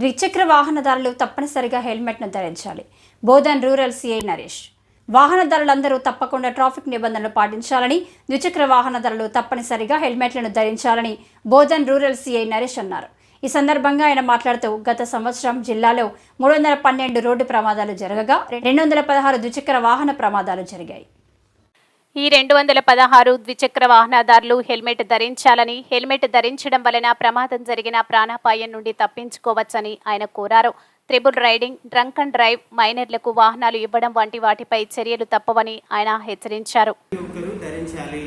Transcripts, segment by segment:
ద్విచక్ర వాహనదారులు తప్పనిసరిగా హెల్మెట్ను ధరించాలి. Bodhan rural CI Naresh. వాహనదారులందరూ తప్పకుండా ట్రాఫిక్ నిబంధనలు పాటించాలని ద్విచక్ర వాహనదారులు తప్పనిసరిగా హెల్మెట్లను ధరించాలని బోధన్ రూరల్ సిఐ నరేష్ అన్నారు. ఈ సందర్భంగా ఆయన మాట్లాడుతూ గత సంవత్సరం జిల్లాలో మూడు వందల పన్నెండు రోడ్డు ప్రమాదాలు జరగగా రెండు వందల పదహారు ద్విచక్ర వాహన ప్రమాదాలు జరిగాయి. ఈ రెండు వందల పదహారు ద్విచక్ర వాహనదారులు హెల్మెట్ ధరించాలని హెల్మెట్ ధరించడం వలన ప్రమాదం జరిగిన ప్రాణాపాయం నుండి తప్పించుకోవచ్చని ఆయన కోరారు. Triple riding drunk and drive మైనర్లకు వాహనాలు ఇవ్వడం వంటి వాటిపై చర్యలు తప్పవని ఆయన హెచ్చరించారు. ధరించాలి.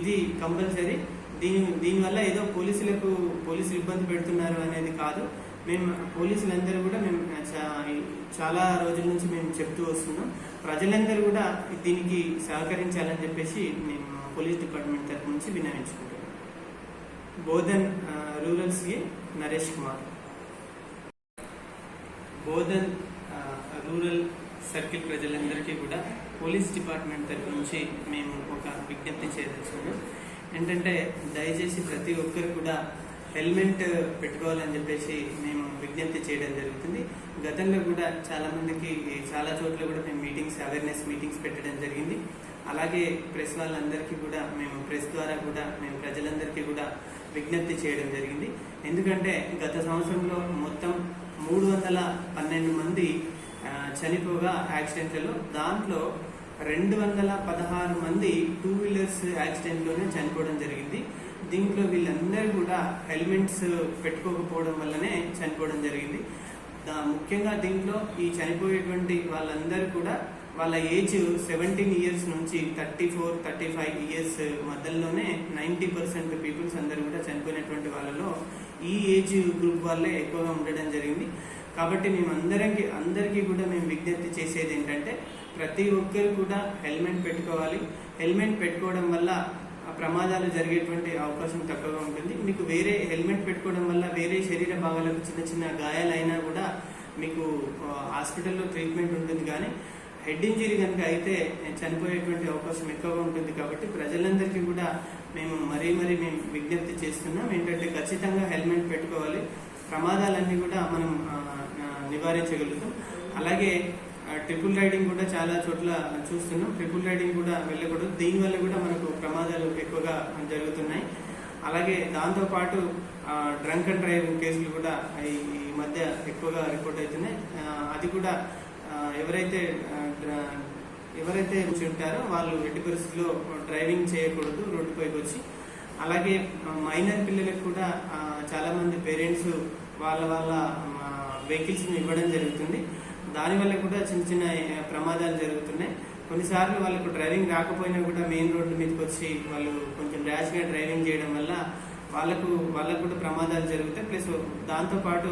ఇది కంపల్సరీ. దీని దీనివల్ల ఏదో పోలీసులకు పోలీసులు ఇబ్బంది పెడుతున్నారు అనేది కాదు. మేము పోలీసులందరూ కూడా మేము చా- చాలా రోజుల నుంచి మేము చెప్తూ వస్తున్నాం. ప్రజలందరూ కూడా దీనికి సహకరించాలని చెప్పేసి మేము పోలీస్ డిపార్ట్మెంట్ తరఫు నుంచి విన్నవించుకుంటున్నాం. Bodhan rural CI Naresh Kumar. Bodhan rural circle ప్రజలందరికీ కూడా పోలీస్ డిపార్ట్మెంట్ తరఫు నుంచి మేము ఒక విజ్ఞప్తి చేయదలుచుకున్నాం. ఏంటంటే దయచేసి ప్రతి ఒక్కరు కూడా హెల్మెట్ పెట్టుకోవాలని చెప్పేసి మేము విజ్ఞప్తి చేయడం జరుగుతుంది. గతంలో కూడా చాలా మందికి చాలా చోట్ల కూడా మేము మీటింగ్స్ అవేర్నెస్ మీటింగ్స్ పెట్టడం జరిగింది. అలాగే ప్రెస్ వాళ్ళందరికీ కూడా మేము ప్రెస్ ద్వారా కూడా మేము ప్రజలందరికీ కూడా విజ్ఞప్తి చేయడం జరిగింది. ఎందుకంటే గత సంవత్సరంలో మొత్తం మూడు వందల పన్నెండు మంది చనిపోగా యాక్సిడెంట్లలో దాంట్లో రెండు వందల పదహారు మంది టూ వీలర్స్ యాక్సిడెంట్లోనే చనిపోవడం జరిగింది. దీంట్లో వీళ్ళందరూ కూడా హెల్మెట్స్ పెట్టుకోకపోవడం వల్లనే చనిపోవడం జరిగింది. దా- ముఖ్యంగా దీంట్లో ఈ చనిపోయేటువంటి వాళ్ళందరూ కూడా వాళ్ళ ఏజ్ సెవెంటీన్ ఇయర్స్ నుంచి thirty four thirty five years మధ్యలోనే నైంటీ పర్సెంట్ పీపుల్స్ అందరూ కూడా చనిపోయినటువంటి వాళ్ళలో ఈ ఏజ్ గ్రూప్ వాళ్ళే ఎక్కువగా ఉండడం జరిగింది. కాబట్టి మేము అందరికి అందరికీ కూడా మేము విజ్ఞప్తి చేసేది ఏంటంటే ప్రతి ఒక్కరు కూడా హెల్మెట్ పెట్టుకోవాలి. హెల్మెట్ పెట్టుకోవడం వల్ల ప్రమాదాలు జరిగేటువంటి అవకాశం తక్కువగా ఉంటుంది. మీకు వేరే హెల్మెట్ పెట్టుకోవడం వల్ల వేరే శరీర భాగాలకు చిన్న చిన్న గాయాలైనా కూడా మీకు హాస్పిటల్లో ట్రీట్మెంట్ ఉంటుంది. కానీ హెడ్ ఇంజరీ కనుక అయితే చనిపోయేటువంటి అవకాశం ఎక్కువగా ఉంటుంది కాబట్టి ప్రజలందరికీ కూడా మేము మరీ మరీ మేము విజ్ఞప్తి చేస్తున్నాం. ఏంటంటే ఖచ్చితంగా హెల్మెట్ పెట్టుకోవాలి. ప్రమాదాలన్నీ కూడా మనం నివారించగలుగుతాం. అలాగే ట్రిపుల్ రైడింగ్ కూడా చాలా చోట్ల చూస్తున్నాం. ట్రిపుల్ రైడింగ్ కూడా వెళ్ళకూడదు. దీనివల్ల కూడా మనకు ప్రమాదాలు ఎక్కువగా జరుగుతున్నాయి. అలాగే దాంతోపాటు డ్రంక్ అండ్ డ్రైవింగ్ కేసులు కూడా ఈ మధ్య ఎక్కువగా రిపోర్ట్ అవుతున్నాయి. అది కూడా ఎవరైతే ఎవరైతే ఉంటారో వాళ్ళు ఎట్టి పరిస్థితుల్లో డ్రైవింగ్ చేయకూడదు రోడ్డుపైకి వచ్చి. అలాగే మైనర్ పిల్లలకు కూడా చాలామంది పేరెంట్స్ వాళ్ళ వాళ్ళ వెహికల్స్ని ఇవ్వడం జరుగుతుంది. దానివల్ల కూడా చిన్న చిన్న ప్రమాదాలు జరుగుతున్నాయి. కొన్నిసార్లు వాళ్ళకు డ్రైవింగ్ రాకపోయినా కూడా మెయిన్ రోడ్డు మీదకి వచ్చి వాళ్ళు కొంచెం ర్యాష్గా డ్రైవింగ్ చేయడం వల్ల వాళ్ళకు వాళ్ళకు కూడా ప్రమాదాలు జరుగుతాయి. ప్లస్ దాంతోపాటు